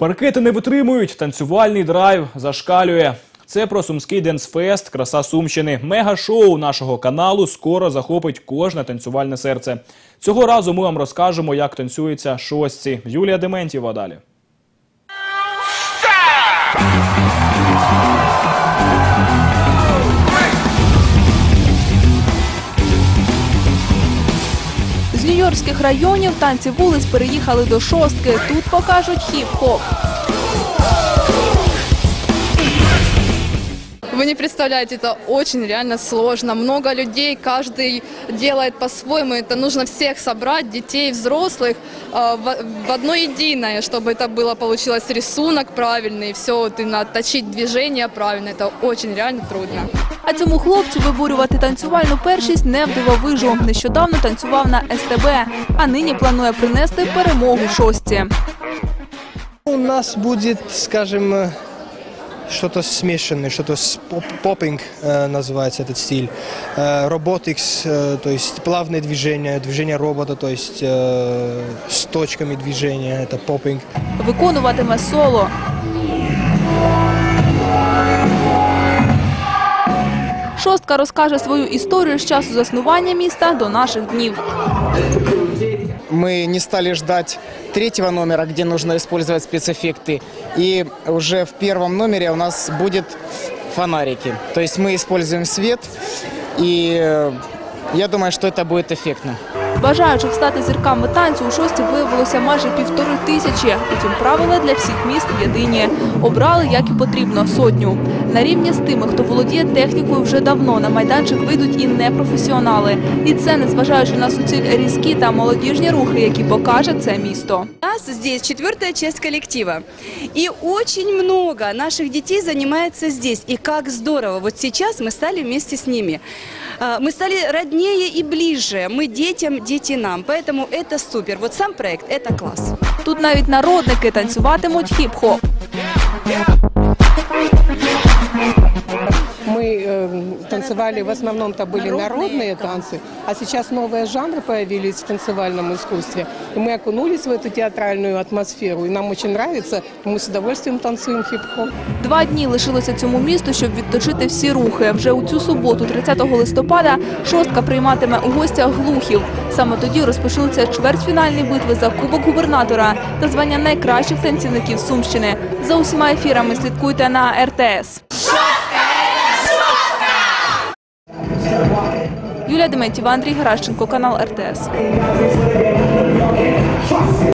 Паркети не витримують, танцювальний драйв зашкалює. Це про сумський денсфест, краса Сумщини. Мега-шоу нашого каналу скоро захопить кожне танцювальне серце. Цього разу ми вам розкажемо, як танцюється шостці. Юлія Дементьєва далі. нью-йоркських районів танці вулиць переїхали до шостки. Тут покажуть хіп-хоп. Вы не представляете, это очень реально сложно. Много людей, каждый делает по-своему. Это нужно всех собрать, детей, взрослых, э, в в одно единое, чтобы это было, получилось рисунок правильный, все вот именно отточить движение правильно. Это очень реально трудно. А цьому хлопцю виборювати танцювальну першість не вдивовижу. Нещодавно танцював на СТБ, а нині планує принести перемогу шостці. У нас будет, скажем, э, что-то смешанное, что-то с поп- поппинг э, называется этот стиль. Э, Роботикс, э, то есть плавные движения, движения робота, то есть э, с точками движения, это поппинг. Виконуватиме соло. Шостка розкаже свою історію з часу заснування міста до наших днів. мы не стали ждать третьего номера, где нужно использовать спецэффекты. И уже в первом номере у нас будет фонарики. То есть мы используем свет, и э, я думаю, что это будет эффектно. Бажаючих стати зірками танцю у шості виявилося майже півтори тисячі. Утім, правила для всіх міст єдині. Обрали, як і потрібно, сотню. На рівні з тими, хто володіє технікою вже давно, на майданчик вийдуть і непрофесіонали. І це незважаючи на суціль різкі та молодіжні рухи, які покаже це місто. У нас здесь четвертая часть коллектива. И очень много наших детей занимается здесь. И как здорово. Вот сейчас мы стали вместе с ними. А, Мы стали роднее и ближе. Мы детям, дети нам. Поэтому это супер. Вот сам проект – это класс. Тут навіть народники танцюватимуть хіп-хоп. танцевали, в основном-то были народные танцы, а сейчас новые жанры появились в танцевальном искусстве. И мы окунулись в эту театральную атмосферу, и нам очень нравится, и мы с удовольствием танцуем хип-хоп. Два дні лишилося цьому місту, щоб відточити всі рухи. Вже у цю суботу, 30 листопада, шостка прийматиме у гостях глухів. Саме тоді розпочнуться чвертьфінальні битви за кубок губернатора та звання найкращих танцівників Сумщини. За усіма ефірами слідкуйте на РТС. Юлія Дементьєва, Андрій Геращенко, канал РТС.